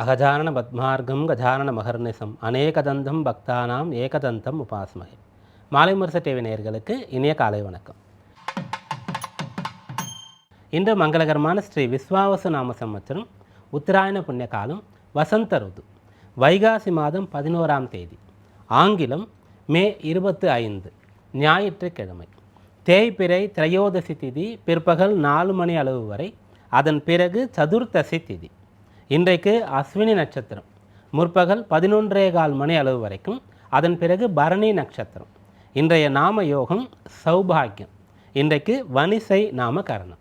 அகஜானன பத்மார்க்கம் கஜானன மகர்நிசம். அநேகதந்தம் பக்தானாம் ஏகதந்தம் உபாசமகை மாலை முரச டிவி நேயர்களுக்கு இனிய காலை வணக்கம். இன்று மங்களகரமான ஸ்ரீ விஸ்வாவசு நாம சம்வத்சரம் உத்தராயண புண்ணிய காலம் வசந்த ருது வைகாசி மாதம் பதினோராம் தேதி ஆங்கிலம் மே இருபத்து ஐந்து ஞாயிற்றுக்கிழமை. தேய்பிறை திரையோதசி திதி பிற்பகல் நாலு மணி அளவு வரை அதன் பிறகு சதுர்த்தசி திதி. இன்றைக்கு அஸ்வினி நட்சத்திரம். முற்பகல் பதினொன்றே கால் மணி அளவு வரைக்கும். அதன் பிறகு பரணி நட்சத்திரம். இன்றைய நாம யோகம் சௌபாகியம். இன்றைக்கு வனிசை நாம கரணம்.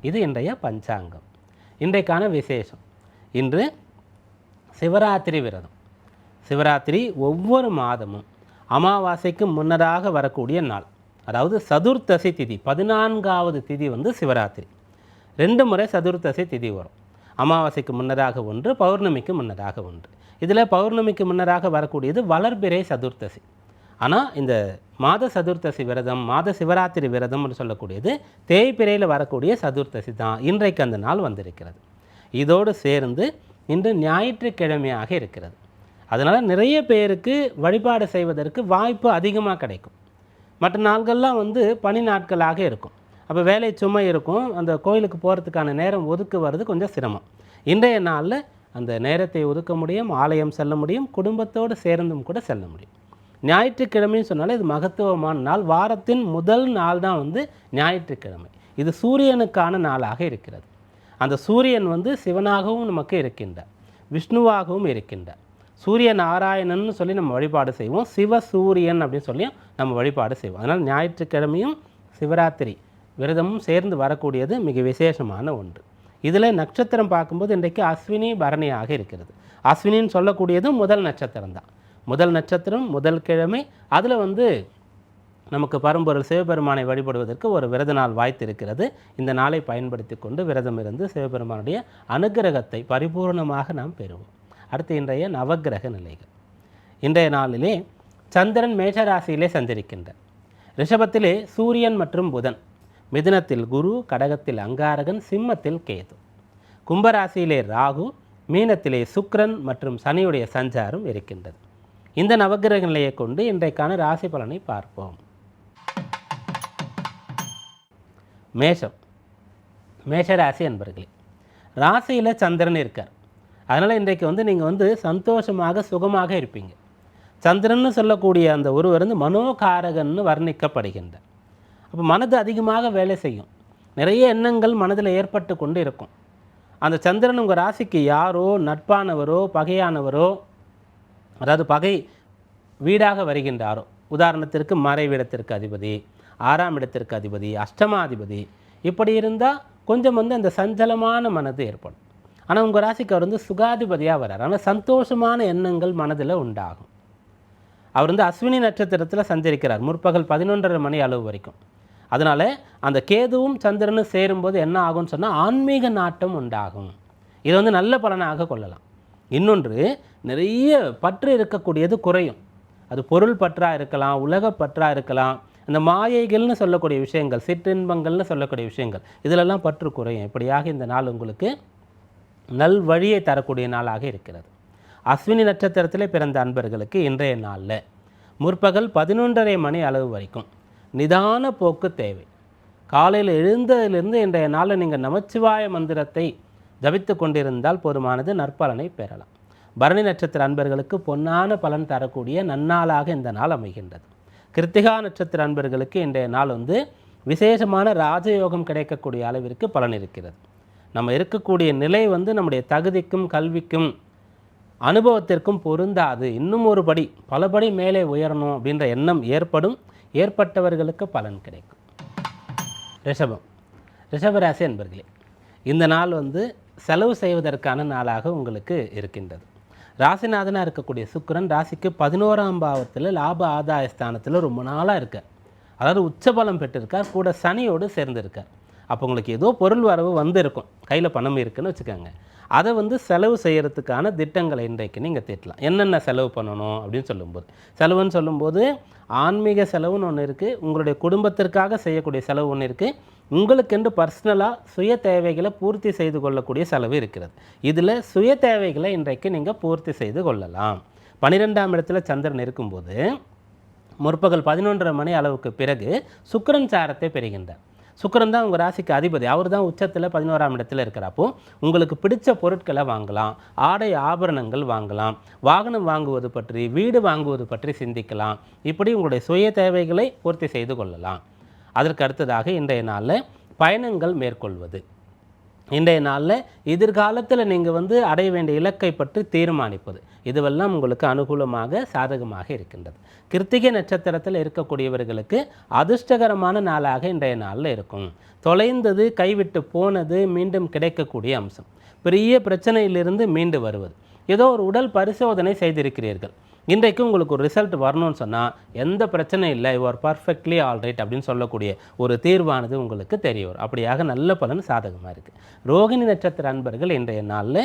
இது இன்றைய பஞ்சாங்கம். இன்றைக்கான விசேஷம். இன்று சிவராத்திரி விரதம். சிவராத்திரி ஒவ்வொரு மாதமும் அமாவாசைக்கு முன்னதாக வரக்கூடிய நாள். அதாவது சதுர்த்தசி திதி பதினான்காவது திதி வந்து சிவராத்திரி. ரெண்டு முறை சதுர்த்தசி திதி வரும். அமாவாசைக்கு முன்னதாக ஒன்று பௌர்ணமிக்கு முன்னதாக ஒன்று. இதில் பௌர்ணமிக்கு முன்னதாக வரக்கூடியது வளர்பிறை சதுர்த்தசி. ஆனால் இந்த மாத சதுர்த்தசி விரதம் மாத சிவராத்திரி விரதம்னு சொல்லக்கூடியது தேய்பிறையில் வரக்கூடிய சதுர்த்தசி தான். இன்றைக்கு அந்த நாள் வந்திருக்கிறது. இதோடு சேர்ந்து இன்று ஞாயிற்றுக்கிழமையாக இருக்கிறது. அதனால் நிறைய பேருக்கு வழிபாடு செய்வதற்கு வாய்ப்பு அதிகமாக கிடைக்கும். மற்ற நாட்கள்லாம் வந்து பனி நாட்களாக இருக்கும். அப்போ வேலை சுமை இருக்கும். அந்த கோயிலுக்கு போகிறதுக்கான நேரம் ஒதுக்குவது கொஞ்சம் சிரமம். இன்றைய நாளில் அந்த நேரத்தை ஒதுக்க முடியும் ஆலயம் செல்ல முடியும் குடும்பத்தோடு சேர்ந்தும் கூட செல்ல முடியும். ஞாயிற்றுக்கிழமைன்னு சொன்னாலே இது மகத்துவமான நாள். வாரத்தின் முதல் நாள் தான் வந்து ஞாயிற்றுக்கிழமை. இது சூரியனுக்கான நாளாக இருக்கிறது. அந்த சூரியன் வந்து சிவனாகவும் நமக்கு இருக்கின்றார். விஷ்ணுவாகவும் இருக்கின்றார். சூரிய நாராயணன்னு சொல்லி நம்ம வழிபாடு செய்வோம். சிவ சூரியன் அப்படின்னு சொல்லியும் நம்ம வழிபாடு செய்வோம். அதனால் ஞாயிற்றுக்கிழமையும் சிவராத்திரி விரதமும் சேர்ந்து வரக்கூடியது மிக விசேஷமான ஒன்று. இதில் நட்சத்திரம் பார்க்கும்போது இன்றைக்கு அஸ்வினி பரணியாக இருக்கிறது. அஸ்வினின்னு சொல்லக்கூடியதும் முதல் நட்சத்திரம் தான். முதல் நட்சத்திரம் முதல் கிழமை அதில் வந்து நமக்கு பரம்பொருள் சிவபெருமானை வழிபடுவதற்கு ஒரு விரத நாள் வாய்த்து இருக்கிறது இந்த நாளை பயன்படுத்தி கொண்டு விரதம் இருந்து சிவபெருமானுடைய அனுகிரகத்தை பரிபூர்ணமாக நாம் பெறுவோம். அடுத்து இன்றைய நவக்கிரக நிலைகள். இன்றைய நாளிலே சந்திரன் மேஷராசியிலே சந்திருக்கின்றார் ரிஷபத்திலே சூரியன் மற்றும் புதன். மிதுனத்தில் குரு கடகத்தில் அங்காரகன் சிம்மத்தில் கேது. கும்பராசியிலே ராகு மீனத்திலே சுக்ரன் மற்றும் சனியுடைய சஞ்சாரம் இருக்கின்றது. இந்த நவகிரக நிலையை கொண்டு இன்றைக்கான ராசி பலனை பார்ப்போம். மேஷம். மேஷராசி என்பர்களே ராசியில் சந்திரன் இருக்கார். அதனால் இன்றைக்கு வந்து நீங்கள் வந்து சந்தோஷமாக சுகமாக இருப்பீங்க. சந்திரன்னு சொல்லக்கூடிய அந்த ஒருவர் வந்து மனோகாரகன்னு வர்ணிக்கப்படுகின்றார். அப்போ மனது அதிகமாக வேலை செய்யும். நிறைய எண்ணங்கள் மனதில் ஏற்பட்டு கொண்டு இருக்கும். அந்த சந்திரன் உங்கள் ராசிக்கு யாரோ நட்பானவரோ பகையானவரோ அதாவது பகை வீடாக வருகின்றாரோ. உதாரணத்திற்கு மறைவிடத்திற்கு அதிபதி ஆறாம் இடத்திற்கு அதிபதி அஷ்டமாதிபதி. இப்படி இருந்தால் கொஞ்சம் வந்து அந்த சஞ்சலமான மனது ஏற்படும். ஆனால் உங்கள் ராசிக்கு அவர் வந்து சுகாதிபதியாக வரார் ஆனால் சந்தோஷமான எண்ணங்கள் மனதில் உண்டாகும். அவர் வந்து அஸ்வினி நட்சத்திரத்தில் சஞ்சரிக்கிறார். முற்பகல் பதினொன்றரை மணி அளவு வரைக்கும். அதனால் அந்த கேதுவும் சந்திரனும் சேரும்போது என்ன ஆகும்னு சொன்னால் ஆன்மீக நாட்டம் உண்டாகும். இதை வந்து நல்ல பலனாக கொள்ளலாம். இன்னொன்று நிறைய பற்று இருக்கக்கூடியது குறையும். அது பொருள் பற்றாக இருக்கலாம் உலக பற்றாக இருக்கலாம். இந்த மாயைகள்னு சொல்லக்கூடிய விஷயங்கள் சிற்றின்பங்கள்னு சொல்லக்கூடிய விஷயங்கள் இதிலெல்லாம் பற்று குறையும். இப்படியாக இந்த நாள் உங்களுக்கு நல் வழியை தரக்கூடிய நாளாக இருக்கிறது. அஸ்வினி நட்சத்திரத்தில் பிறந்த அன்பர்களுக்கு இன்றைய நாளில் முற்பகல் பதினொன்றரை மணி அளவு வரைக்கும் நிதான போக்கு தேவை. காலையில் எழுந்ததிலிருந்து இன்றைய நாளில் நீங்கள் நமச்சிவாய மந்திரத்தை ஜபித்து கொண்டிருந்தால் போதுமானது நற்பலனை பெறலாம். பரணி நட்சத்திர அன்பர்களுக்கு பொன்னான பலன் தரக்கூடிய நன்னாளாக இந்த நாள் அமைகின்றது. கிருத்திகா நட்சத்திர அன்பர்களுக்கு இன்றைய நாள் வந்து விசேஷமான ராஜயோகம் கிடைக்கக்கூடிய அளவிற்கு பலன் இருக்கிறது. நம்ம இருக்கக்கூடிய நிலை வந்து நம்முடைய தகுதிக்கும் கல்விக்கும் அனுபவத்திற்கும் பொருந்தாது. இன்னும் ஒரு படி பல படி மேலே உயரணும் அப்படின்ற எண்ணம் ஏற்படும். ஏற்பட்டவர்களுக்கு பலன் கிடைக்கும். ரிஷபம். ரிஷபராசி என்பர்களே இந்த நாள் வந்து செலவு செய்வதற்கான நாளாக உங்களுக்கு இருக்கின்றது. ராசிநாதனாக இருக்கக்கூடிய சுக்கரன் ராசிக்கு பதினோராம் பாவத்தில் லாப ஆதாய ஸ்தானத்தில் ரொம்ப நாளாக இருக்கார். அதாவது உச்சபலம் பெற்றிருக்கார் கூட சனியோடு சேர்ந்திருக்கார். அப்போ உங்களுக்கு ஏதோ பொருள் வரவு வந்திருக்கும். கையில் பணம் இருக்குன்னு வச்சுக்கோங்க. அதை வந்து செலவு செய்கிறதுக்கான திட்டங்களை இன்றைக்கு நீங்கள் தீட்டலாம். என்னென்ன செலவு பண்ணணும் அப்படின்னு சொல்லும்போது. செலவுன்னு சொல்லும்போது ஆன்மீக செலவுன்னு ஒன்று இருக்குது உங்களுடைய குடும்பத்திற்காக செய்யக்கூடிய செலவு ஒன்று இருக்குது உங்களுக்கென்று பர்சனலாக சுய தேவைகளை பூர்த்தி செய்து கொள்ளக்கூடிய செலவு இருக்கிறது. இதில் சுய தேவைகளை இன்றைக்கு நீங்கள் பூர்த்தி செய்து கொள்ளலாம். பன்னிரெண்டாம் இடத்துல சந்திரன் இருக்கும்போது முற்பகல் பதினொன்றரை மணி அளவுக்கு பிறகு சுக்கரன் சாரத்தை பெறுகின்றார். சுக்கரன் தான் உங்கள் ராசிக்கு அதிபதி. அவர் தான் உச்சத்தில் பதினோராம் இடத்துல இருக்கிறப்போ உங்களுக்கு பிடிச்ச பொருட்களை வாங்கலாம். ஆடை ஆபரணங்கள் வாங்கலாம். வாகனம் வாங்குவது பற்றி வீடு வாங்குவது பற்றி சிந்திக்கலாம். இப்படி உங்களுடைய சுய தேவைகளை பூர்த்தி செய்து கொள்ளலாம். அதற்கு அடுத்ததாக இன்றைய நாளில் பயணங்கள் மேற்கொள்வது. இன்றைய நாளில் எதிர்காலத்தில் நீங்கள் வந்து அடைய வேண்டிய இலக்கை பற்றி தீர்மானிப்பது. இதுவெல்லாம் உங்களுக்கு அனுகூலமாக சாதகமாக இருக்கின்றது. கிருத்திகை நட்சத்திரத்தில் இருக்கக்கூடியவர்களுக்கு அதிர்ஷ்டகரமான நாளாக இன்றைய நாளில் இருக்கும். தொலைந்தது கைவிட்டு போனது மீண்டும் கிடைக்கக்கூடிய அம்சம். பெரிய பிரச்சனையிலிருந்து மீண்டு வருவது. ஏதோ ஒரு உடல் பரிசோதனை செய்திருக்கிறீர்கள். இன்றைக்கு உங்களுக்கு ஒரு ரிசல்ட் வரணும்னு சொன்னால் எந்த பிரச்சனையும் இல்லை யூ ஆர் பர்ஃபெக்ட்லி ஆல்ரைட் அப்படின்னு சொல்லக்கூடிய ஒரு தீர்வானது உங்களுக்கு தெரிய வரும். அப்படியாக நல்ல பலன் சாதகமாக இருக்குது ரோகிணி நட்சத்திர அன்பர்கள் இன்றைய நாளில்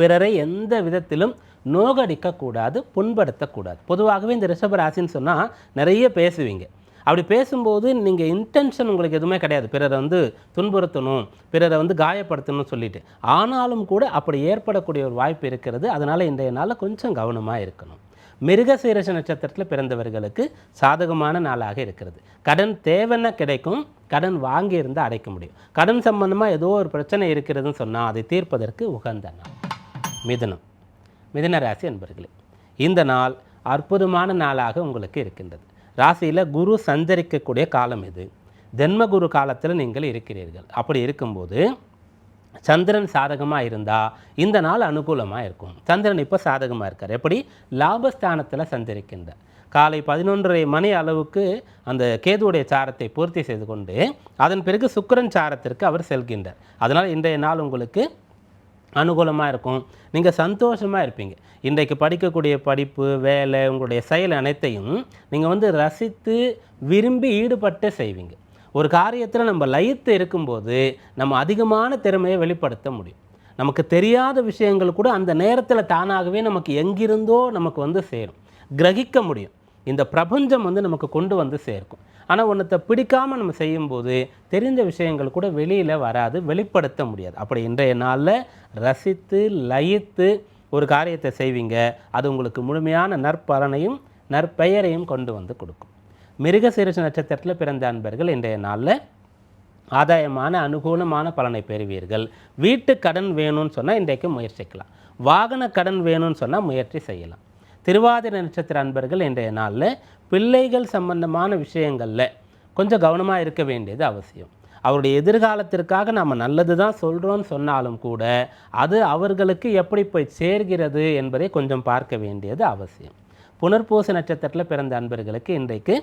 பிறரை எந்த விதத்திலும் நோகடிக்கக்கூடாது புண்படுத்தக்கூடாது. பொதுவாகவே இந்த ரிஷபராசின்னு சொன்னால் நிறைய பேசுவீங்க. அப்படி பேசும்போது நீங்கள் இன்டென்ஷன் உங்களுக்கு எதுவுமே கிடையாது. பிறரை வந்து துன்புறுத்தணும் பிறரை வந்து காயப்படுத்தணும்னு சொல்லிட்டு. ஆனாலும் கூட அப்படி ஏற்படக்கூடிய ஒரு வாய்ப்பு இருக்கிறது. அதனால் இன்றைய நாளில் கொஞ்சம் கவனமாக இருக்கணும். மிருகசீரச நட்சத்திரத்தில் பிறந்தவர்களுக்கு சாதகமான நாளாக இருக்கிறது. கடன் தேவைன்னா கிடைக்கும். கடன் வாங்கி இருந்தால் அடைக்க முடியும். கடன் சம்பந்தமாக ஏதோ ஒரு பிரச்சனை இருக்கிறதுன்னு சொன்னால் அதை தீர்ப்பதற்கு உகந்த நாள். மிதனம். மிதன ராசி என்பர்களே இந்த நாள் அற்புதமான நாளாக உங்களுக்கு இருக்கின்றது. ராசியில் குரு சஞ்சரிக்கக்கூடிய காலம் இது. ஜென்மகுரு காலத்தில் நீங்கள் இருக்கிறீர்கள். அப்படி இருக்கும்போது சந்திரன் சாதகமாக இருந்தால் இந்த நாள் அனுகூலமாக இருக்கும். சந்திரன் இப்போ சாதகமாக இருக்கார். எப்படி? லாபஸ்தானத்தில் சஞ்சரிக்கின்றார். காலை பதினொன்றரை மணி அளவுக்கு அந்த கேதுவுடைய சாரத்தை பூர்த்தி செய்து கொண்டு அதன் பிறகு சுக்கிரன் சாரத்திற்கு அவர் செல்கின்றார். அதனால் இன்றைய நாள் உங்களுக்கு அனுகூலமாக இருக்கும். நீங்கள் சந்தோஷமாக இருப்பீங்க. இன்றைக்கு படிக்கக்கூடிய படிப்பு வேலை உங்களுடைய செயல் அனைத்தையும் நீங்கள் வந்து ரசித்து விரும்பி ஈடுபட்டு செய்வீங்க. ஒரு காரியத்தில் நம்ம லயித்து இருக்கும்போது நம்ம அதிகமான திறமையை வெளிப்படுத்த முடியும். நமக்கு தெரியாத விஷயங்கள் கூட அந்த நேரத்தில் தானாகவே நமக்கு எங்கிருந்தோ நமக்கு வந்து சேரும். கிரகிக்க முடியும். இந்த பிரபஞ்சம் வந்து நமக்கு கொண்டு வந்து சேர்க்கும். ஆனால் ஒன்றத்தை பிடிக்காமல் நம்ம செய்யும்போது தெரிந்த விஷயங்கள் கூட வெளியில் வராது வெளிப்படுத்த முடியாது. அப்படி இன்றைய நாளில் ரசித்து லயித்து ஒரு காரியத்தை செய்வீங்க அது உங்களுக்கு முழுமையான நற்பலனையும் நற்பெயரையும் கொண்டு வந்து கொடுக்கும். மிருகசீரிஷ நட்சத்திரத்தில் பிறந்த அன்பர்கள் இன்றைய நாளில் ஆதாயமான அனுகூலமான பலனை பெறுவீர்கள். வீட்டு கடன் வேணும்னு சொன்னால் இன்றைக்கு முயற்சிக்கலாம். வாகன கடன் வேணும்னு சொன்னால் முயற்சி செய்யலாம். திருவாதிரை நட்சத்திர அன்பர்கள் இன்றைய நாளில் பிள்ளைகள் சம்பந்தமான விஷயங்களில் கொஞ்சம் கவனமாக இருக்க வேண்டியது அவசியம். அவருடைய எதிர்காலத்திற்காக நம்ம நல்லது தான் சொல்கிறோன்னு சொன்னாலும் கூட அது அவர்களுக்கு எப்படி போய் சேர்கிறது என்பதை கொஞ்சம் பார்க்க வேண்டியது அவசியம். புனர்பூச நட்சத்திரத்தில் பிறந்த அன்பர்களுக்கு இன்றைக்கு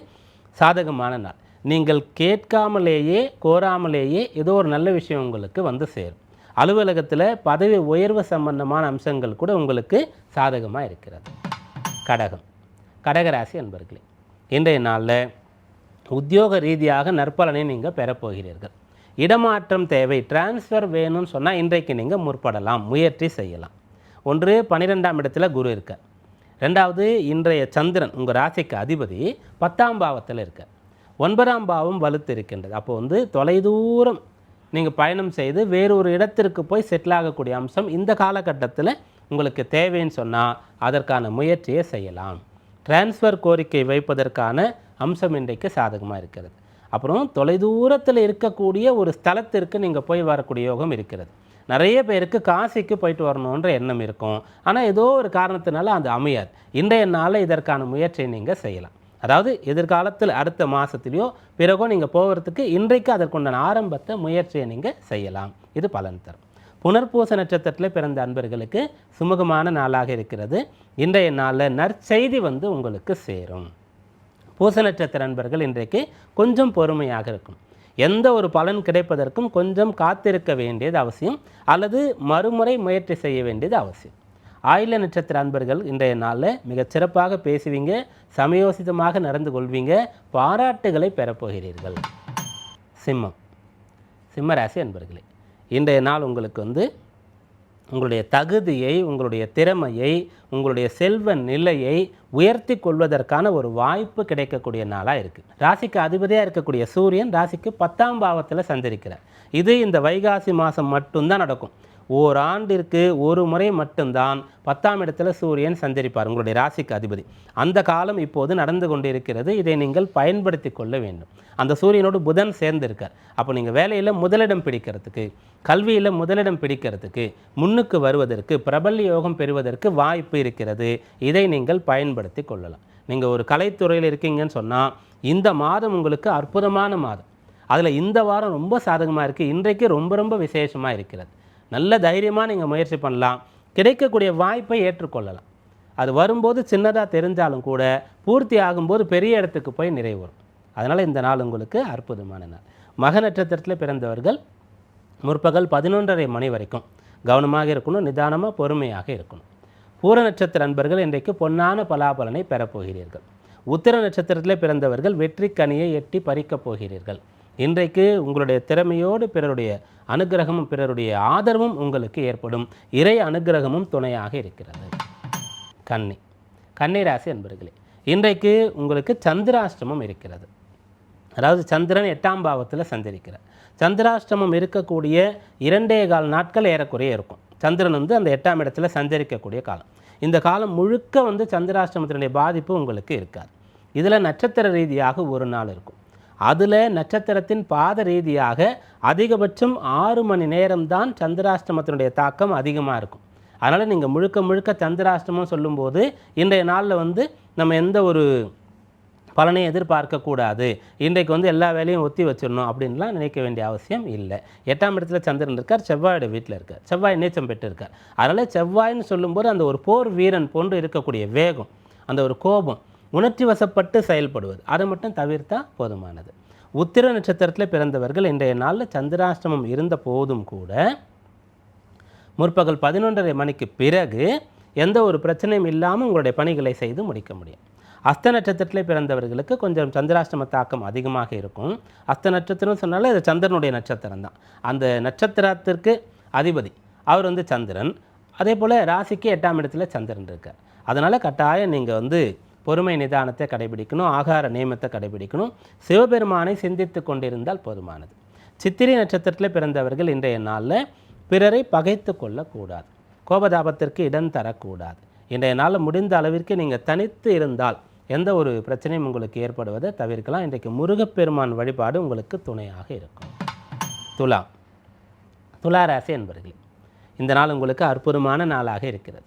சாதகமான நாள். நீங்கள் கேட்காமலேயே கோராமலேயே ஏதோ ஒரு நல்ல விஷயம் உங்களுக்கு வந்து சேரும். அலுவலகத்தில் பதவி உயர்வு சம்பந்தமான அம்சங்கள் கூட உங்களுக்கு சாதகமாக இருக்கிறது. கடகம். கடகராசி அன்பர்களே இன்றைய நாளில் உத்தியோக ரீதியாக நற்பலனை நீங்கள் பெறப்போகிறீர்கள் இடமாற்றம் தேவை. டிரான்ஸ்ஃபர் வேணும்னு சொன்னால் இன்றைக்கு நீங்கள் முற்படலாம். முயற்சி செய்யலாம். ஒன்று பன்னிரெண்டாம் இடத்துல குரு இருக்க ரெண்டாவது இன்றைய சந்திரன் உங்கள் ராசிக்கு அதிபதி பத்தாம் பாவத்தில் இருக்க ஒன்பதாம் பாவம் வலுத்து இருக்கின்றது. அப்போ வந்து தொலைதூரம் நீங்கள் பயணம் செய்து வேறொரு இடத்திற்கு போய் செட்டில் ஆகக்கூடிய அம்சம் இந்த காலகட்டத்தில் உங்களுக்கு தேவைன்னு சொன்னால் அதற்கான முயற்சியை செய்யலாம். டிரான்ஸ்ஃபர் கோரிக்கை வைப்பதற்கான அம்சம் இன்றைக்கு சாதகமாக இருக்கிறது. அப்புறம் தொலைதூரத்தில் இருக்கக்கூடிய ஒரு ஸ்தலத்திற்கு நீங்கள் போய் வரக்கூடிய யோகம் இருக்கிறது. நிறைய பேருக்கு காசிக்கு போயிட்டு வரணுன்ற எண்ணம் இருக்கும். ஆனால் ஏதோ ஒரு காரணத்தினால அது அமையாது. இன்றைய நாளில் இதற்கான முயற்சியை நீங்கள் செய்யலாம். அதாவது எதிர்காலத்தில் அடுத்த மாதத்துலேயோ பிறகோ நீங்கள் போகிறதுக்கு இன்றைக்கு அதற்குண்டான ஆரம்பத்தை முயற்சியை நீங்கள் செய்யலாம். இது பலன் தரும். புனர்பூச நட்சத்திரத்தில் பிறந்த அன்பர்களுக்கு சுமூகமான நாளாக இருக்கிறது. இன்றைய நாளில் நற்செய்தி வந்து உங்களுக்கு சேரும். பூச நட்சத்திர அன்பர்கள் இன்றைக்கு கொஞ்சம் பொறுமையாக இருக்கும். எந்த ஒரு பலன் கிடைப்பதற்கும் கொஞ்சம் காத்திருக்க வேண்டியது அவசியம் அல்லது மறுமுறை முயற்சி செய்ய வேண்டியது அவசியம். ஆயில நட்சத்திர அன்பர்கள் இன்றைய நாளில் மிகச் சிறப்பாக பேசுவீங்க சமயோசிதமாக நடந்து கொள்வீங்க பாராட்டுகளை பெறப்போகிறீர்கள் சிம்மம். சிம்மராசி அன்பர்களே இன்றைய நாள் உங்களுக்கு வந்து உங்களுடைய தகுதியை உங்களுடைய திறமையை உங்களுடைய செல்வ நிலையை உயர்த்தி கொள்வதற்கான ஒரு வாய்ப்பு கிடைக்கக்கூடிய நாளாக இருக்குது ராசிக்கு அதிபதியாக இருக்கக்கூடிய சூரியன் ராசிக்கு பத்தாம் பாவத்தில் சந்திருக்கிறார் இது இந்த வைகாசி மாதம் மட்டும்தான் நடக்கும். ஓராண்டிற்கு ஒரு முறை மட்டும்தான் பத்தாம் இடத்துல சூரியன் சஞ்சரிப்பார் உங்களுடைய ராசிக்கு அதிபதி. அந்த காலம் இப்போது நடந்து கொண்டிருக்கிறது. இதை நீங்கள் பயன்படுத்தி கொள்ள வேண்டும். அந்த சூரியனோடு புதன் சேர்ந்திருக்கார். அப்போ நீங்கள் வேலையில் முதலிடம் பிடிக்கிறதுக்கு கல்வியில் முதலிடம் பிடிக்கிறதுக்கு முன்னுக்கு வருவதற்கு பிரபல்ய யோகம் பெறுவதற்கு வாய்ப்பு இருக்கிறது. இதை நீங்கள் பயன்படுத்தி கொள்ளலாம். நீங்கள் ஒரு கலைத்துறையில் இருக்கீங்கன்னு சொன்னால் இந்த மாதம் உங்களுக்கு அற்புதமான மாதம். அதில் இந்த வாரம் ரொம்ப சாதகமாக இருக்குது இன்றைக்கு ரொம்ப ரொம்ப விசேஷமாக இருக்கிறது. நல்ல தைரியமாக நீங்கள் முயற்சி பண்ணலாம். கிடைக்கக்கூடிய வாய்ப்பை ஏற்றுக்கொள்ளலாம். அது வரும்போது சின்னதாக தெரிஞ்சாலும் கூட பூர்த்தி ஆகும்போது பெரிய இடத்துக்கு போய் நிறைவரும் அதனால் இந்த நாள் உங்களுக்கு அற்புதமான நாள். மக நட்சத்திரத்தில் பிறந்தவர்கள் முற்பகல் பதினொன்றரை மணி வரைக்கும் கவனமாக இருக்கணும் நிதானமாக பொறுமையாக இருக்கணும். பூர நட்சத்திர அன்பர்கள் இன்றைக்கு பொன்னான பலாபலனை பெறப்போகிறீர்கள். உத்திர நட்சத்திரத்தில் பிறந்தவர்கள் வெற்றி கனியை எட்டி பறிக்கப் போகிறீர்கள். இன்றைக்கு உங்களுடைய திறமையோடு பிறருடைய அனுகிரகமும் பிறருடைய ஆதரவும் உங்களுக்கு ஏற்படும். இறை அனுகிரகமும் துணையாக இருக்கிறது. கன்னி. கன்னி ராசி அன்பர்களே இன்றைக்கு உங்களுக்கு சந்திராஷ்டமம் இருக்கிறது. அதாவது சந்திரன் எட்டாம் பாவத்தில் சந்திரிக்கிறார் சந்திராஷ்டமம் இருக்கக்கூடிய இரண்டே கால் நாட்கள் ஏறக்குறைய இருக்கும். சந்திரன் வந்து அந்த எட்டாம் இடத்துல சஞ்சரிக்கக்கூடிய காலம். இந்த காலம் முழுக்க வந்து சந்திராஷ்டமத்தினுடைய பாதிப்பு உங்களுக்கு இருக்காது. இதில் நட்சத்திர ரீதியாக ஒரு நாள் இருக்கும். அதில் நட்சத்திரத்தின் பாத ரீதியாக அதிகபட்சம் ஆறு மணி நேரம்தான் சந்திராஷ்டமத்தினுடைய தாக்கம் அதிகமாக இருக்கும். அதனால் நீங்கள் முழுக்க முழுக்க சந்திராஷ்டமம் சொல்லும்போது இன்றைய நாளில் வந்து நம்ம எந்த ஒரு பலனை எதிர்பார்க்கக்கூடாது இன்றைக்கு வந்து எல்லா வேலையும் ஒத்தி வச்சிடணும் அப்படின்லாம் நினைக்க வேண்டிய அவசியம் இல்லை. எட்டாம் இடத்துல சந்திரன் இருக்கார் செவ்வாயோட வீட்டில் இருக்கார். செவ்வாய் நீச்சம் பெற்று இருக்கார் அதனால் செவ்வாய்னு சொல்லும்போது அந்த ஒரு போர் வீரன் போன்று இருக்கக்கூடிய வேகம் அந்த ஒரு கோபம் உணர்ச்சி வசப்பட்டு செயல்படுவது. அதை மட்டும் தவிர்த்தா போதுமானது. உத்திர நட்சத்திரத்தில் பிறந்தவர்கள் இன்றைய நாளில் சந்திராஷ்டமம் இருந்த போதும் கூட முற்பகல் பதினொன்றரை மணிக்கு பிறகு எந்த ஒரு பிரச்சனையும் இல்லாமல் உங்களுடைய பணிகளை செய்து முடிக்க முடியும். அஸ்த நட்சத்திரத்தில் பிறந்தவர்களுக்கு கொஞ்சம் சந்திராஷ்டம தாக்கம் அதிகமாக இருக்கும். அஸ்த நட்சத்திரம் சொன்னாலே அது சந்திரனுடைய நட்சத்திரம் தான். அந்த நட்சத்திரத்திற்கு அதிபதி அவர் வந்து சந்திரன். அதே போல் ராசிக்கு எட்டாம் இடத்துல சந்திரன் இருக்கார். அதனால் கட்டாயம் நீங்கள் வந்து பொறுமை நிதானத்தை கடைபிடிக்கணும் ஆகார நியமத்தை கடைபிடிக்கணும். சிவபெருமானை சிந்தித்து கொண்டிருந்தால் போதுமானது. சித்திரை நட்சத்திரத்தில் பிறந்தவர்கள் இன்றைய நாளில் பிறரை பகைத்து கொள்ளக்கூடாது. கோபதாபத்திற்கு இடம் தரக்கூடாது. இன்றைய நாளில் முடிந்த அளவிற்கு நீங்கள் தனித்து இருந்தால் எந்த ஒரு பிரச்சனையும் உங்களுக்கு ஏற்படுவதை தவிர்க்கலாம். இன்றைக்கு முருகப்பெருமான் வழிபாடு உங்களுக்கு துணையாக இருக்கும். துலா துலா ராசி என்பர்களே இந்த நாள் உங்களுக்கு அற்புதமான நாளாக இருக்கிறது.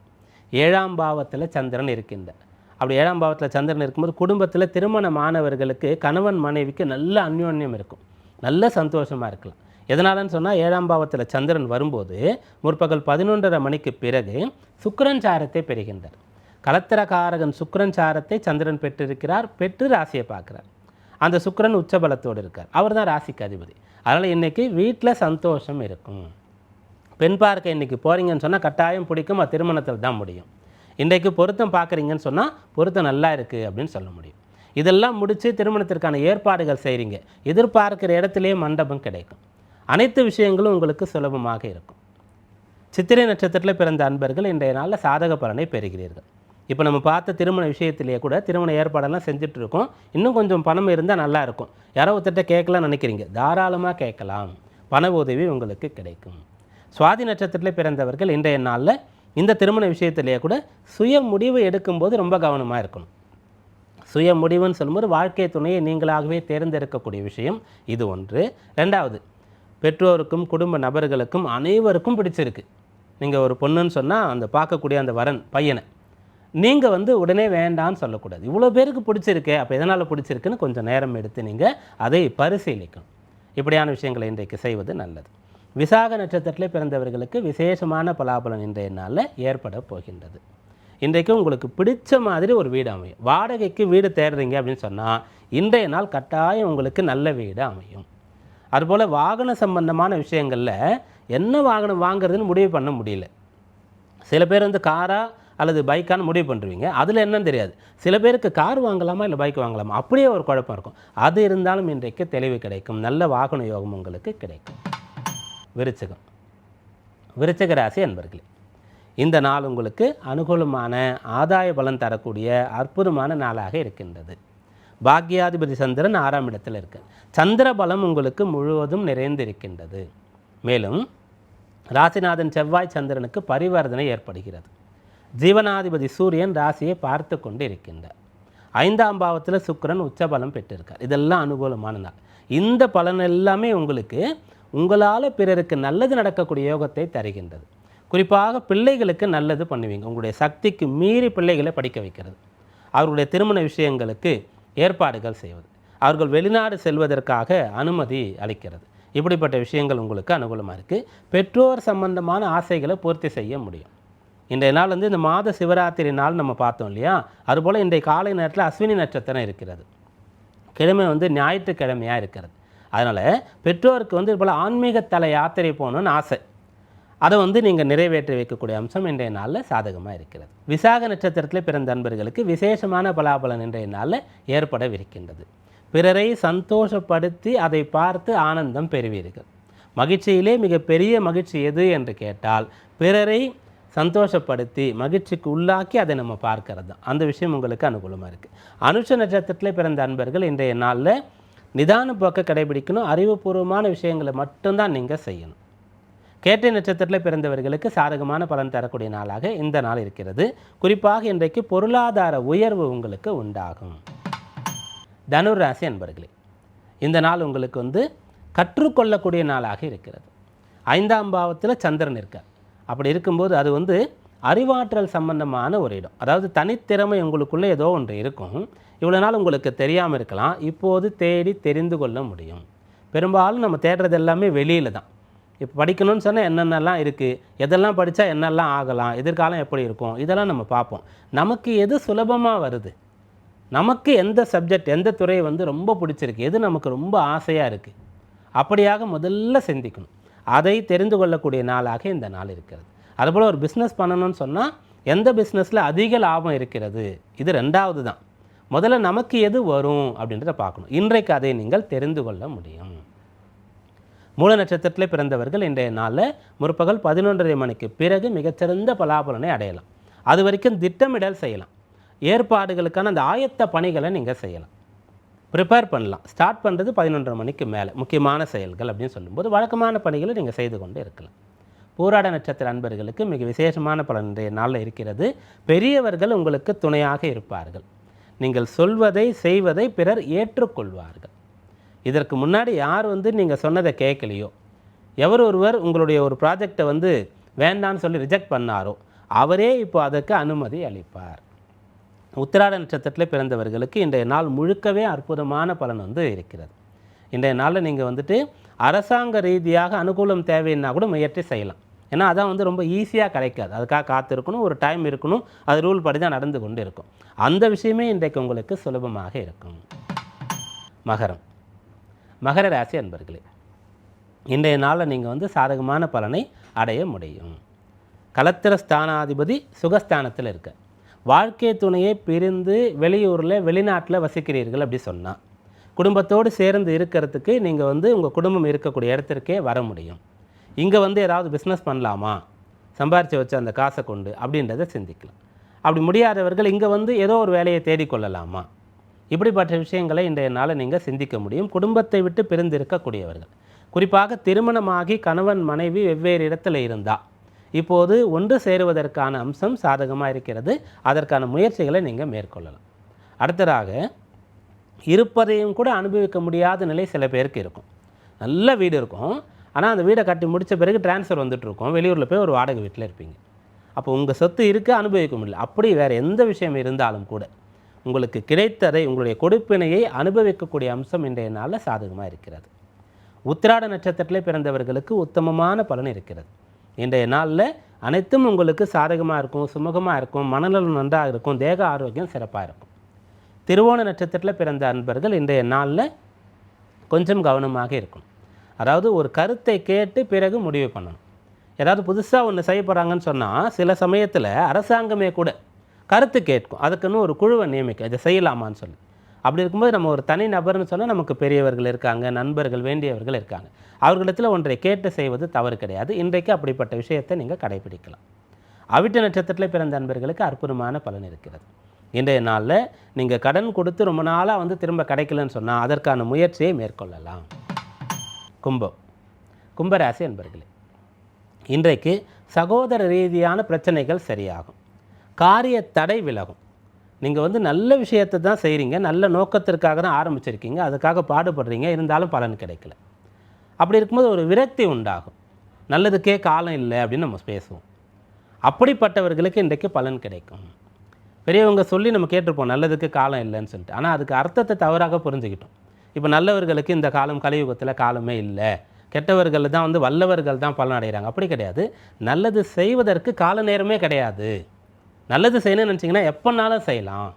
ஏழாம் பாவத்தில் சந்திரன் இருக்கின்றார். அப்படி ஏழாம் பாவத்தில் சந்திரன் இருக்கும்போது குடும்பத்தில் திருமணமானவர்களுக்கு கணவன் மனைவிக்கு நல்ல அந்யோன்யம் இருக்கும். நல்ல சந்தோஷமாக இருக்கலாம். எதனாலன்னு சொன்னால் ஏழாம் பாவத்தில் சந்திரன் வரும்போது முற்பகல் பதினொன்றரை மணிக்கு பிறகு சுக்கிரன் சாரத்தை பெறுகின்றார். கலத்திரகாரகன் சுக்கிரன் சாரத்தை சந்திரன் பெற்றிருக்கிறார் பெற்று ராசியை பார்க்குறார். அந்த சுக்கிரன் உச்சபலத்தோடு இருக்கார். அவர் தான் ராசிக்கு அதிபதி. அதனால் இன்றைக்கி வீட்டில் சந்தோஷம் இருக்கும். பெண் பார்க்க இன்றைக்கி போகிறீங்கன்னு சொன்னால் கட்டாயம் பிடிக்கும் அது திருமணத்தில் தான் முடியும். இன்றைக்கு பொருத்தம் பார்க்குறீங்கன்னு சொன்னால் பொருத்தம் நல்லா இருக்குது அப்படின்னு சொல்ல முடியும். இதெல்லாம் முடித்து திருமணத்திற்கான ஏற்பாடுகள் செய்கிறீங்க. எதிர்பார்க்கிற இடத்துலையே மண்டபம் கிடைக்கும். அனைத்து விஷயங்களும் உங்களுக்கு சுலபமாக இருக்கும். சித்திரை நட்சத்திரத்தில் பிறந்த அன்பர்கள் இன்றைய நாளில் சாதக பலனை பெறுகிறீர்கள். இப்போ நம்ம பார்த்த திருமண விஷயத்திலேயே கூட திருமண ஏற்பாடெல்லாம் செஞ்சுட்டு இருக்கோம் இன்னும் கொஞ்சம் பணம் இருந்தால் நல்லா இருக்கும். யாரோ ஒருத்தட்ட கேட்கலாம்னு நினைக்கிறீங்க. தாராளமாக கேட்கலாம். பண உதவி உங்களுக்கு கிடைக்கும். சுவாதி நட்சத்திரத்தில் பிறந்தவர்கள் இன்றைய நாளில் இந்த திருமண விஷயத்திலேயே கூட சுய முடிவு எடுக்கும்போது ரொம்ப கவனமாக இருக்கணும். சுய முடிவுன்னு சொல்லும்போது வாழ்க்கை துணையை நீங்களாகவே தேர்ந்தெடுக்கக்கூடிய விஷயம் இது ஒன்று. ரெண்டாவது பெற்றோருக்கும் குடும்ப நபர்களுக்கும் அனைவருக்கும் பிடிச்சிருக்கு. நீங்கள் ஒரு பொண்ணுன்னு சொன்னால் அந்த பார்க்கக்கூடிய அந்த வரன் பையனை நீங்கள் வந்து உடனே வேண்டான்னு சொல்லக்கூடாது. இவ்வளோ பேருக்கு பிடிச்சிருக்கே அப்போ எதனால் பிடிச்சிருக்குன்னு கொஞ்சம் நேரம் எடுத்து நீங்கள் அதை பரிசீலிக்கணும். இப்படியான விஷயங்களை இன்றைக்கு செய்வது நல்லது. விசாக நட்சத்திரத்தில் பிறந்தவர்களுக்கு விசேஷமான பலாபலன் இன்றைய நாளில் ஏற்பட போகின்றது. இன்றைக்கு உங்களுக்கு பிடிச்ச மாதிரி ஒரு வீடு அமையும். வாடகைக்கு வீடு தேடுறீங்க அப்படின்னு சொன்னால் இன்றைய நாள் கட்டாயம் உங்களுக்கு நல்ல வீடு அமையும். அதுபோல் வாகன சம்பந்தமான விஷயங்களில் என்ன வாகனம் வாங்குறதுன்னு முடிவு பண்ண முடியல. சில பேர் வந்து காரா அல்லது பைக்கான்னு முடிவு பண்ணுறீங்க அதில் என்னன்னு தெரியாது. சில பேருக்கு கார் வாங்கலாமா இல்லை பைக் வாங்கலாமா? அப்படியே ஒரு குழப்பம் இருக்கும். அது இருந்தாலும் இன்றைக்கு தெளிவு கிடைக்கும். நல்ல வாகன யோகம் உங்களுக்கு கிடைக்கும். விருச்சிகம். விருச்சக ராசி அன்பர்களே இந்த நாள் உங்களுக்கு அனுகூலமான ஆதாய பலன் தரக்கூடிய அற்புதமான நாளாக இருக்கின்றது. பாக்யாதிபதி சந்திரன் ஆறாம் இடத்தில் இருக்கு சந்திர பலம் உங்களுக்கு முழுவதும் நிறைந்திருக்கின்றது. மேலும் ராசிநாதன் செவ்வாய் சந்திரனுக்கு பரிவர்த்தனை ஏற்படுகிறது. ஜீவனாதிபதி சூரியன் ராசியை பார்த்து கொண்டு இருக்கின்றார் ஐந்தாம் பாவத்தில் சுக்கரன் உச்ச பலம் பெற்றிருக்கார். இதெல்லாம் அனுகூலமான நாள். இந்த பலன் எல்லாமே உங்களுக்கு உங்களால் பிறருக்கு நல்லது நடக்கக்கூடிய யோகத்தை தருகின்றது. குறிப்பாக பிள்ளைகளுக்கு நல்லது பண்ணுவீங்க. உங்களுடைய சக்திக்கு மீறி பிள்ளைகளை படிக்க வைக்கிறது. அவர்களுடைய திருமண விஷயங்களுக்கு ஏற்பாடுகள் செய்வது. அவர்கள் வெளிநாடு செல்வதற்காக அனுமதி அளிக்கிறது. இப்படிப்பட்ட விஷயங்கள் உங்களுக்கு அனுகூலமாக இருக்குது பெற்றோர் சம்பந்தமான ஆசைகளை பூர்த்தி செய்ய முடியும். இன்றைய நாள் வந்து இந்த மாத சிவராத்திரி நாள் நம்ம பார்த்தோம் இல்லையா? அதுபோல் இன்றைய காலை நேரத்தில் அஸ்வினி நட்சத்திரம் இருக்கிறது. கிழமை வந்து ஞாயிற்றுக்கிழமையாக இருக்கிறது. அதனால் பெற்றோருக்கு வந்து போல் ஆன்மீக தல யாத்திரை போகணும்னு ஆசை. அதை வந்து நீங்கள் நிறைவேற்றி வைக்கக்கூடிய அம்சம் இன்றைய நாளில் சாதகமாக இருக்கிறது. விசாக நட்சத்திரத்தில் பிறந்த அன்பர்களுக்கு விசேஷமான பலாபலன் இன்றைய நாளில் ஏற்படவிருக்கின்றது. பிறரை சந்தோஷப்படுத்தி அதை பார்த்து ஆனந்தம் பெறுவீர்கள். மகிழ்ச்சியிலே மிகப்பெரிய மகிழ்ச்சி எது என்று கேட்டால் பிறரை சந்தோஷப்படுத்தி மகிழ்ச்சிக்கு உள்ளாக்கி அதை நம்ம பார்க்கறது தான். அந்த விஷயம் உங்களுக்கு அனுகூலமாக இருக்குது அனுஷ நட்சத்திரத்தில் பிறந்த அன்பர்கள் இன்றைய நாளில் நிதான போக்கை கடைபிடிக்கணும் அறிவுபூர்வமான விஷயங்களை மட்டும்தான் நீங்கள் செய்யணும். கேட்டை நட்சத்திரத்தில் பிறந்தவர்களுக்கு சாதகமான பலன் தரக்கூடிய நாளாக இந்த நாள் இருக்கிறது. குறிப்பாக இன்றைக்கு பொருளாதார உயர்வு உங்களுக்கு உண்டாகும். தனுர் ராசி அன்பர்களே இந்த நாள் உங்களுக்கு வந்து கற்றுக்கொள்ளக்கூடிய நாளாக இருக்கிறது. ஐந்தாம் பாவத்தில் சந்திரன் இருக்கார். அப்படி இருக்கும்போது அது வந்து அறிவாற்றல் சம்பந்தமான ஒரு இடம். அதாவது தனித்திறமை உங்களுக்குள்ளே ஏதோ ஒன்று இருக்கும். இவ்வளோ நாள் உங்களுக்கு தெரியாமல் இருக்கலாம். இப்போது தேடி தெரிந்து கொள்ள முடியும். பெரும்பாலும் நம்ம தேடுறது எல்லாமே வெளியில் தான். இப்போ படிக்கணும்னு சொன்னால் என்னென்னலாம் இருக்குது எதெல்லாம் படித்தா என்னெல்லாம் ஆகலாம்? எதிர்காலம் எப்படி இருக்கும்? இதெல்லாம் நம்ம பார்ப்போம். நமக்கு எது சுலபமாக வருது? நமக்கு எந்த சப்ஜெக்ட் எந்த துறை வந்து ரொம்ப பிடிச்சிருக்கு? எது நமக்கு ரொம்ப ஆசையாக இருக்குது அப்படியாக முதல்ல சிந்திக்கணும். அதை தெரிந்து கொள்ளக்கூடிய நாளாக இந்த நாள் இருக்கிறது. அதுபோல் ஒரு பிஸ்னஸ் பண்ணணும்னு சொன்னால் எந்த பிஸ்னஸில் அதிக லாபம் இருக்கிறது? இது ரெண்டாவது தான். முதல்ல நமக்கு எது வரும் அப்படின்றத பார்க்கணும். இன்றைக்கு அதை நீங்கள் தெரிந்து கொள்ள முடியும். மூல நட்சத்திரத்தில் பிறந்தவர்கள் இன்றைய நாளில் முற்பகல் பதினொன்றரை மணிக்கு பிறகு மிகச்சிறந்த பலாபலனை அடையலாம். அது வரைக்கும் திட்டமிடல் செய்யலாம். ஏற்பாடுகளுக்கான அந்த ஆயத்த பணிகளை நீங்கள் செய்யலாம். ப்ரிப்பேர் பண்ணலாம். ஸ்டார்ட் பண்ணுறது பதினொன்றரை மணிக்கு மேலே. முக்கியமான செயல்கள் அப்படின்னு சொல்லும்போது வழக்கமான பணிகளை நீங்கள் செய்து கொண்டு இருக்கலாம். பூராட நட்சத்திர அன்பர்களுக்கு மிக விசேஷமான பலன் இன்றைய நாளில் இருக்கிறது. பெரியவர்கள் உங்களுக்கு துணையாக இருப்பார்கள். நீங்கள் சொல்வதை செய்வதை பிறர் ஏற்றுக்கொள்வார்கள். இதற்கு முன்னாடி யார் வந்து நீங்கள் சொன்னதை கேட்கலையோ எவர் ஒருவர் உங்களுடைய ஒரு ப்ராஜெக்டை வந்து வேண்டான்னு சொல்லி ரிஜெக்ட் பண்ணாரோ? அவரே இப்போ அதற்கு அனுமதி அளிப்பார். உத்திராட நட்சத்திரத்தில் பிறந்தவர்களுக்கு இன்றைய நாள் முழுக்கவே அற்புதமான பலன் வந்து இருக்கிறது. இன்றைய நாளில் நீங்கள் வந்துட்டு அரசாங்க ரீதியாக அனுகூலம் தேவைன்னா கூட முயற்சி செய்யலாம். ஏன்னா அதான் வந்து ரொம்ப ஈஸியாக கிடைக்காது. அதுக்காக காத்திருக்கணும் ஒரு டைம் இருக்கணும் அது ரூல் படி தான் நடந்து கொண்டு இருக்கும் அந்த விஷயமே இன்றைக்கு உங்களுக்கு சுலபமாக இருக்கும். மகரம். மகர ராசி அன்பர்களே இன்றைய நாளில் நீங்கள் வந்து சாதகமான பலனை அடைய முடியும். கலத்திர ஸ்தானாதிபதி சுகஸ்தானத்தில் இருக்க. வாழ்க்கை துணையை பிரிந்து வெளியூரில் வெளிநாட்டில் வசிக்கிறீர்கள் அப்படி சொன்னால் குடும்பத்தோடு சேர்ந்து இருக்கிறதுக்கு நீங்கள் வந்து உங்கள் குடும்பம் இருக்கக்கூடிய இடத்திற்கே வர முடியும். இங்கே வந்து ஏதாவது பிஸ்னஸ் பண்ணலாமா? சம்பாரித்து வச்ச அந்த காசை கொண்டு அப்படின்றத சிந்திக்கலாம். அப்படி முடியாதவர்கள் இங்கே வந்து ஏதோ ஒரு வேலையை தேடிக்கொள்ளலாமா இப்படிப்பட்ட விஷயங்களை இன்றைய நாளில் நீங்கள் சிந்திக்க முடியும். குடும்பத்தை விட்டு பிரிந்திருக்கக்கூடியவர்கள். குறிப்பாக திருமணமாகி கணவன் மனைவி வெவ்வேறு இடத்துல இருந்தால் இப்போது ஒன்று சேருவதற்கான அம்சம் சாதகமாக இருக்கிறது. அதற்கான முயற்சிகளை நீங்கள் மேற்கொள்ளலாம். அடுத்ததாக இருப்பதையும் கூட அனுபவிக்க முடியாத நிலை சில பேருக்கு இருக்கும். நல்ல வீடு இருக்கும். ஆனால் அந்த வீடை கட்டி முடித்த பிறகு டிரான்ஸ்ஃபர் வந்துட்டுருக்கோம். வெளியூரில் போய் ஒரு வாடகை வீட்டில் இருப்பீங்க. அப்போ உங்கள் சொத்து இருக்க அனுபவிக்க முடியல. அப்படி வேறு எந்த விஷயம் இருந்தாலும் கூட உங்களுக்கு கிடைத்ததை உங்களுடைய கொடுப்பினையை அனுபவிக்கக்கூடிய அம்சம் இன்றைய நாளில் சாதகமாக இருக்கிறது. உத்திராட நட்சத்திரத்திலே பிறந்தவர்களுக்கு உத்தமமான பலன் இருக்கிறது. இன்றைய நாளில் அனைத்தும் உங்களுக்கு சாதகமாக இருக்கும் சுமூகமாக இருக்கும் மனநலம் நன்றாக இருக்கும் தேக ஆரோக்கியம் சிறப்பாக இருக்கும். திருவோண நட்சத்திரத்தில் பிறந்த அன்பர்கள் இன்றைய நாளில் கொஞ்சம் கவனமாக இருக்கும் அதாவது ஒரு கருத்தை கேட்டு பிறகு முடிவு பண்ணணும். ஏதாவது புதுசாக ஒன்று செய்ய போகிறாங்கன்னு சொன்னால் சில சமயத்தில் அரசாங்கமே கூட கருத்து கேட்கும். அதுக்குன்னு ஒரு குழுவை நியமிக்கும். இதை செய்யலாமான்னு சொல்லி. அப்படி இருக்கும்போது நம்ம ஒரு தனி நபர்னு சொன்னால் நமக்கு பெரியவர்கள் இருக்காங்க நண்பர்கள் வேண்டியவர்கள் இருக்காங்க. அவர்களிடத்தில் ஒன்றை கேட்டு செய்வது தவறு கிடையாது. இன்றைக்கு அப்படிப்பட்ட விஷயத்தை நீங்கள் கடைபிடிக்கலாம். அவிட்ட நட்சத்திரத்தில் பிறந்த நண்பர்களுக்கு அற்புதமான பலன் இருக்கிறது. இன்றைய நாளில் நீங்கள் கடன் கொடுத்து ரொம்ப நாளாக வந்து திரும்ப கிடைக்கலன்னு சொன்னால் அதற்கான முயற்சியை மேற்கொள்ளலாம். கும்பம். கும்பராசி என்பர்களே இன்றைக்கு சகோதர ரீதியான பிரச்சனைகள் சரியாகும். காரிய தடை விலகும். நீங்கள் வந்து நல்ல விஷயத்தை தான் செய்கிறீங்க நல்ல நோக்கத்திற்காக தான் ஆரம்பிச்சிருக்கீங்க அதுக்காக பாடுபடுறீங்க இருந்தாலும் பலன் கிடைக்கல. அப்படி இருக்கும்போது ஒரு விரக்தி உண்டாகும். நல்லதுக்கே காலம் இல்லை அப்படின்னு நம்ம பேசுவோம். அப்படிப்பட்டவர்களுக்கு இன்றைக்கு பலன் கிடைக்கும். பெரியவங்க சொல்லி நம்ம கேட்டிருப்போம் நல்லதுக்கு காலம் இல்லைன்னு சொல்லிட்டு. ஆனால் அதுக்கு அர்த்தத்தை தவறாக புரிஞ்சுக்கிட்டோம். இப்போ நல்லவர்களுக்கு இந்த காலம் கலியுகத்தில் காலமே இல்லை. கெட்டவர்கள் தான் வந்து வல்லவர்கள் தான் பலன் அடைகிறாங்க அப்படி கிடையாது. நல்லது செய்வதற்கு கால நேரமே கிடையாது. நல்லது செய்யணும்னு நினச்சிங்கன்னா எப்போனாலும் செய்யலாம்.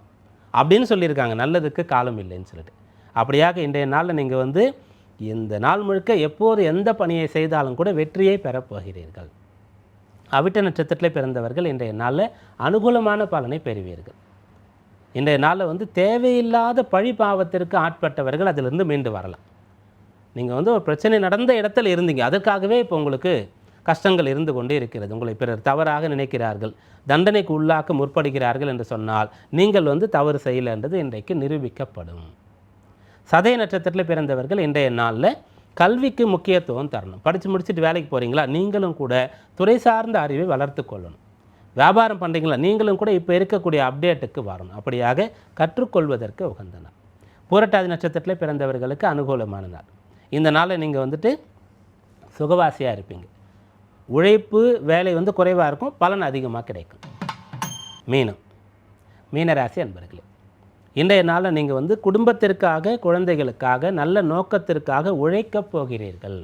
அப்படின்னு சொல்லியிருக்காங்க. நல்லதுக்கு காலம் இல்லைன்னு சொல்லிட்டு. அப்படியாக இன்றைய நாளில் நீங்கள் வந்து இந்த நாள் முழுக்க எப்போது எந்த பணியை செய்தாலும் கூட வெற்றியை பெறப்போகிறீர்கள் அவிட்ட நட்சத்திரத்தில் பிறந்தவர்கள் இன்றைய நாளில் அனுகூலமான பலனை பெறுவீர்கள். இன்றைய நாளில் வந்து தேவையில்லாத பழி பாவத்திற்கு ஆட்பட்டவர்கள் அதிலிருந்து மீண்டு வரலாம். நீங்கள் வந்து ஒரு பிரச்சனை நடந்த இடத்துல இருந்தீங்க. அதற்காகவே இப்போ உங்களுக்கு கஷ்டங்கள் இருந்து கொண்டே இருக்கிறது. உங்களை பிறர் தவறாக நினைக்கிறார்கள். தண்டனைக்கு உள்ளாக்க முற்படுகிறார்கள் என்று சொன்னால் நீங்கள் வந்து தவறு செய்யலைன்றது இன்றைக்கு நிரூபிக்கப்படும். சதய நட்சத்திரத்தில் பிறந்தவர்கள் இன்றைய நாளில் கல்விக்கு முக்கியத்துவம் தரணும். படித்து முடிச்சுட்டு வேலைக்கு போகிறீங்களா நீங்களும் கூட துறை சார்ந்த அறிவை வளர்த்து கொள்ளணும். வியாபாரம் பண்ணுறீங்களா நீங்களும் கூட இப்போ இருக்கக்கூடிய அப்டேட்டுக்கு வரணும். அப்படியாக கற்றுக்கொள்வதற்கு உகந்த நாள். பூரட்டாதி நட்சத்திரத்தில் பிறந்தவர்களுக்கு அனுகூலமான நாள். இந்த நாளை நீங்கள் வந்துட்டு சுகவாசியாக இருப்பீங்க. உழைப்பு வேலை வந்து குறைவாக இருக்கும். பலன் அதிகமாக கிடைக்கும். மீனம். மீனராசி அன்பர்களே இன்றைய நாளில் நீங்கள் வந்து குடும்பத்திற்காக குழந்தைகளுக்காக நல்ல நோக்கத்திற்காக உழைக்கப் போகிறீர்கள்.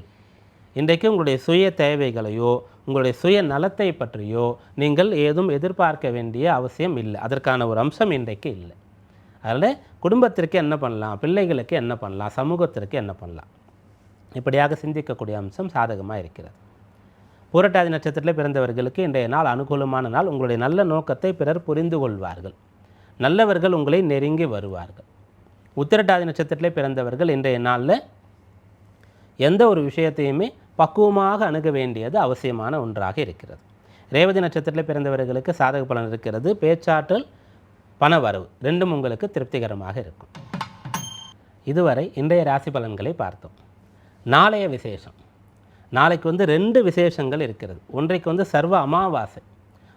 இன்றைக்கு உங்களுடைய சுய தேவைகளையோ உங்களுடைய சுய நலத்தை பற்றியோ நீங்கள் ஏதும் எதிர்பார்க்க வேண்டிய அவசியம் இல்லை. அதற்கான ஒரு அம்சம் இன்றைக்கு இல்லை. அதனால் குடும்பத்திற்கு என்ன பண்ணலாம்? பிள்ளைகளுக்கு என்ன பண்ணலாம்? சமூகத்திற்கு என்ன பண்ணலாம்? இப்படியாக சிந்திக்கக்கூடிய அம்சம் சாதகமாக இருக்கிறது. பூரட்டாதி நட்சத்திரத்தில் பிறந்தவர்களுக்கு இன்றைய நாள் அனுகூலமான நாள். உங்களுடைய நல்ல நோக்கத்தை பிறர் புரிந்து கொள்வார்கள். நல்லவர்கள் உங்களை நெருங்கி வருவார்கள். உத்திரட்டாதி நட்சத்திரத்தில் பிறந்தவர்கள் இன்றைய நாளில் எந்த ஒரு விஷயத்தையுமே பக்குவமாக அணுக வேண்டியது அவசியமான ஒன்றாக இருக்கிறது. ரேவதி நட்சத்திரத்தில் பிறந்தவர்களுக்கு சாதக பலன் இருக்கிறது. பேச்சாற்றல் பண வரவு ரெண்டும் உங்களுக்கு திருப்திகரமாக இருக்கும். இதுவரை இன்றைய ராசி பலன்களை பார்த்தோம். நாளைய விசேஷம். நாளைக்கு வந்து ரெண்டு விசேஷங்கள் இருக்கிறது. ஒன்றைக்கு வந்து சர்வ அமாவாசை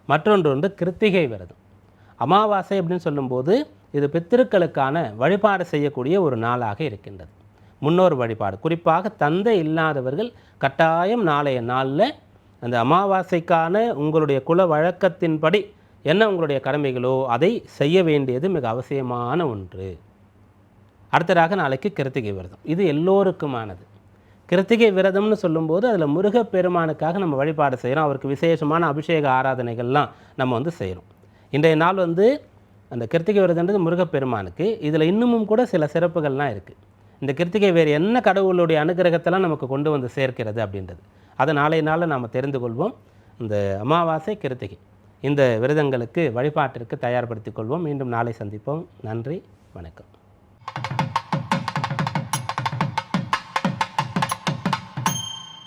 மற்றொன்று வந்து கிருத்திகை விரதம். அமாவாசை அப்படின்னு சொல்லும்போது இது பித்திருக்களுக்கான வழிபாடு செய்யக்கூடிய ஒரு நாளாக இருக்கின்றது. முன்னோர் வழிபாடு. குறிப்பாக தந்தை இல்லாதவர்கள் கட்டாயம் நாளைய நாளில் அந்த அமாவாசைக்கான உங்களுடைய குல வழக்கத்தின்படி என்ன உங்களுடைய கடமைகளோ அதை செய்ய வேண்டியது மிக அவசியமான ஒன்று. அடுத்ததாக நாளைக்கு கிருத்திகை விரதம். இது எல்லோருக்குமானது. கிருத்திகை விரதம்னு சொல்லும்போது அதில் முருகப்பெருமானுக்காக நம்ம வழிபாடு செய்கிறோம் அவருக்கு விசேஷமான அபிஷேக ஆராதனைகள்லாம் நம்ம வந்து செய்கிறோம் இன்றைய நாள் வந்து அந்த கிருத்திகை விரதன்றது முருகப்பெருமானுக்கு. இதில் இன்னமும் கூட சில சிறப்புகள்லாம் இருக்குது இந்த கிருத்திகை வேறு என்ன கடவுளுடைய அனுகிரகத்தெல்லாம் நமக்கு கொண்டு வந்து சேர்க்கிறது அப்படின்றது. அதை நாளைய நாளில் நாம் தெரிந்து கொள்வோம். இந்த அமாவாசை கிருத்திகை. இந்த விரதங்களுக்கு வழிபாட்டிற்கு தயார்படுத்திக் கொள்வோம். மீண்டும் நாளை சந்திப்போம். நன்றி வணக்கம்.